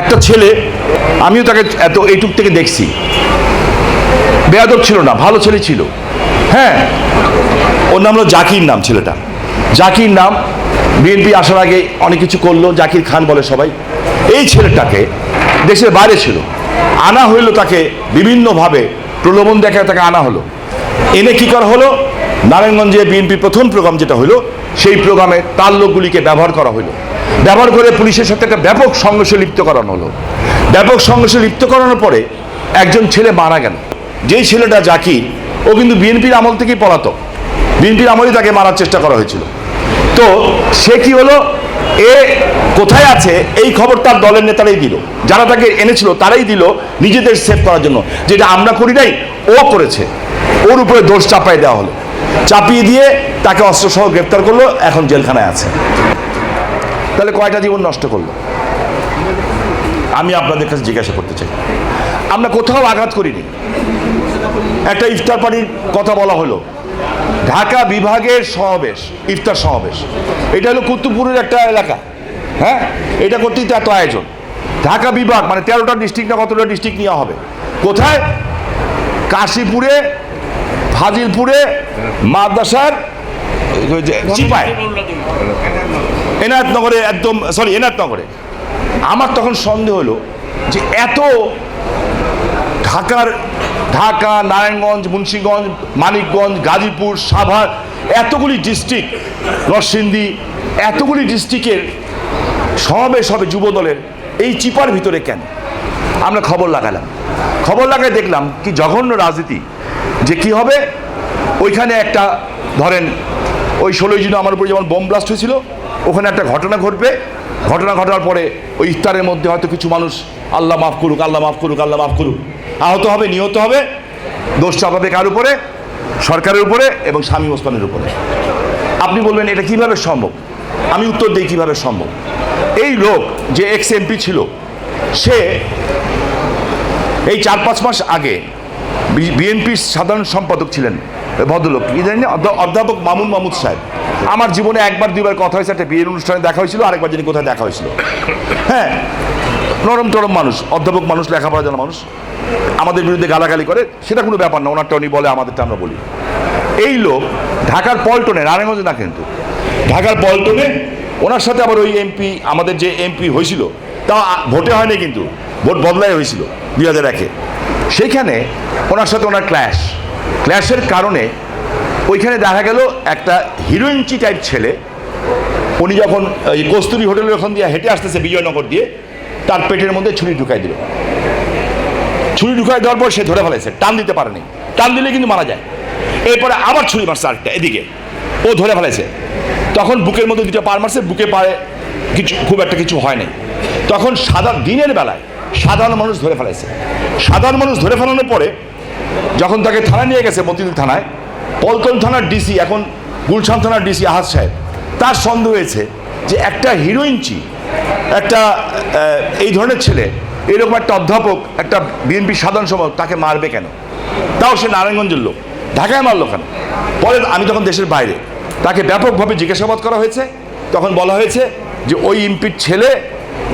একটা ছেলে, আমিও তাকে এত এইটুক থেকে দেখছি। বেয়াদব ছিল না, ভালো ছেলে ছিল। হ্যাঁ ওর নাম হলো জাকির নাম ছেলেটা। জাকির নাম বিএনপি আসার আগে অনেক কিছু করল, জাকির খান বলে সবাই। এই ছেলেটাকে দেশের বাইরে ছিল। আনা হইল তাকে বিভিন্নভাবে, প্রলোভন দেখায় তাকে আনা হলো। এনে কি করা হলো? নারায়ণগঞ্জে বিএনপি প্রথম প্রোগ্রাম যেটা হলো সেই প্রোগ্রামে তার লোকগুলিকে ব্যবহার করা হলো ব্যবহার করে পুলিশের সাথে একটা ব্যাপক সংঘর্ষে লিপ্ত করানো হলো। ব্যাপক সংঘর্ষে লিপ্ত করানোর পরে একজন ছেলে মারা গেল। যেই ছেলেটা জাকির, ও কিন্তু বিএনপির আমল থেকেই পলাতক। বিএনপির আমলেই তাকে মারার চেষ্টা করা হয়েছিল। তো সে কি হলো? এ কোথায় আছে? এই খবর তার দলের নেতারাই দিল। যারা তাকে এনেছিল তারাই দিল নিজেদের সেভ করার জন্য। যেটা আমরা করি নাই, ও করেছে। ওর উপরে দোষ চাপাই দেওয়া হলো। চাপিয়ে দিয়ে তাকে অস্ত্রসহ গ্রেপ্তার করল, এখন জেলখানায় আছে। তাহলে কয়টা জীবন নষ্ট করল? আমি আপনাদের কাছে জিজ্ঞাসা করতে চাই। আমরা কোথাও আঘাত করিনি। একটা ইফতার পার্টির কথা বলা হলো। ঢাকা বিভাগের সমাবেশ, ইফতার সমাবেশ। এটা হলো কুতুবপুরের একটা এলাকা। হ্যাঁ? এটা করতেই তো এত আয়োজন। ঢাকা বিভাগ মানে তেরোটা ডিস্ট্রিক্ট না কতটা ডিস্ট্রিক্ট নেওয়া হবে? কোথায়? কাশীপুরে, ফাজিলপুরে, মাদ্রাসার চিপায় এনায়তনগরে একদম সরি এনায়তনগরে আমার তখন সন্দেহ হলো যে এত ঢাকার, ঢাকা, নারায়ণগঞ্জ, মুন্সিগঞ্জ, মানিকগঞ্জ, গাজীপুর, সাভার, এতগুলি ডিস্ট্রিক্ট নরসিংদী, এতগুলি ডিস্ট্রিক্টের সমাবেশ হবে যুব দলের, এই চিপার ভিতরে কেন? আমরা খবর লাগালাম। খবর লাগায় দেখলাম কি জঘন্য রাজনীতি, যে কি হবে? ওইখানে একটা, ধরেন, ওই ষোলোই জুন আমার উপরে যেমন বোম ব্লাস্ট হয়েছিল ওখানে একটা ঘটনা ঘটবে। ঘটনা ঘটার পরে ওই ইফতারের মধ্যে হয়তো কিছু মানুষ, আল্লাহ মাফ করুক, আল্লাহ মাফ করুক, আল্লাহ মাফ করুক। আহত হবে, নিহত হবে। দোষ চাপাবে কার উপরে? সরকারের উপরে এবং স্বামী ওসমানের উপরে। আপনি বলবেন, এটা কীভাবে সম্ভব? আমি উত্তর দিই, কীভাবে সম্ভব? এই লোক যে এক্স এমপি ছিল, সে এই চার পাঁচ মাস আগে বিএনপির সাধারণ সম্পাদক ছিলেন, ভদ্রলোক। কি জানি না? অধ্যাপক মামুন মাহমুদ সাহেব। আমার জীবনে একবার, দুইবার কথা হয়েছে, একটা বিয়ের অনুষ্ঠানে দেখা হয়েছিল, আরেকবার জানি কোথায় দেখা হয়েছিল। হ্যাঁ নরম টরম মানুষ, অধ্যাপক মানুষ, লেখাপড়া জানা মানুষ, আমাদের বিরুদ্ধে গালাগালি করে, সেটা কোনো ব্যাপার না, ওনারটা উনি বলে, আমাদেরটা আমরা বলি। এই লোক ঢাকার পল্টনে, নারায়ণগঞ্জে না কিন্তু, ঢাকার পল্টনে, ওনার সাথে আবার ওই এমপি, আমাদের যে এমপি হয়েছিল, তা ভোটে হয়নি কিন্তু, ভোট বদলাই হয়েছিল দুই হাজার একে। সেইখানে ওনার সাথে ওনার ক্ল্যাশ, ক্ল্যাশের কারণে ওইখানে দেখা গেল একটা হিরোইনচি টাইপ ছেলে। উনি যখন এই কস্তুরি হোটেলের ওখান দিয়ে হেঁটে আসতেছে বিজয়নগর দিয়ে, তার পেটের মধ্যে ছুরি ঢুকাই দিল। ছুরি ঢুকাই দেওয়ার পর সে ধরে ফেলেছে, টান দিতে পারেনি। টান দিলে কিন্তু মারা যায়। এরপরে আবার ছুরি মারছে আরেকটা এদিকে। ও ধরে ফেলেছে। তখন বুকের মধ্যে দুটো পার মারছে, বুকে পায়ে কিছু, খুব একটা কিছু হয়নি তখন সাধারণ দিনের বেলায় সাধারণ মানুষ ধরে ফেলেছে। সাধারণ মানুষ ধরে ফেলানোর পরে যখন তাকে থানায় নিয়ে গেছে মতিঝিল থানায় পল্টন থানার ডিসি এখন গুলশান থানার ডিসি আহাজ সাহেব। তার সন্দেহ হয়েছে যে একটা হিরোইনচি একটা এই ধরনের ছেলে, এরকম একটা অধ্যাপক, একটা বিএনপি সাধারণ সভা তাকে মারবে কেন? তাও সে নারায়ণগঞ্জের লোক। ঢাকায় মারলো কেন? পরে আমি তখন দেশের বাইরে। তাকে ব্যাপকভাবে জিজ্ঞাসাবাদ করা হয়েছে। তখন বলা হয়েছে যে ওই এমপির ছেলে,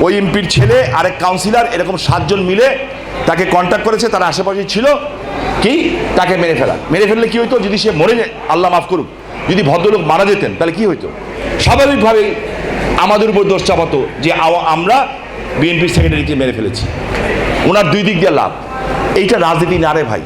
ওই এমপির ছেলে, আরেক কাউন্সিলর এরকম সাতজন মিলে তাকে কন্ট্যাক্ট করেছে, তার আশেপাশে ছিল। কি? তাকে মেরে ফেলা। মেরে ফেললে কি হইতো? যদি সে মরে যায়, আল্লাহ মাফ করুক। যদি ভদ্রলোক মারা যেতেন, তাহলে কি হইতো? স্বাভাবিকভাবেই আমাদের উপর দোষ চাপাতো যে আমরা বিএনপি সেক্রেটারিকে মেরে ফেলেছি। ওনার দুই দিক দিয়ে লাভ। এইটা রাজনীতি না রে ভাই।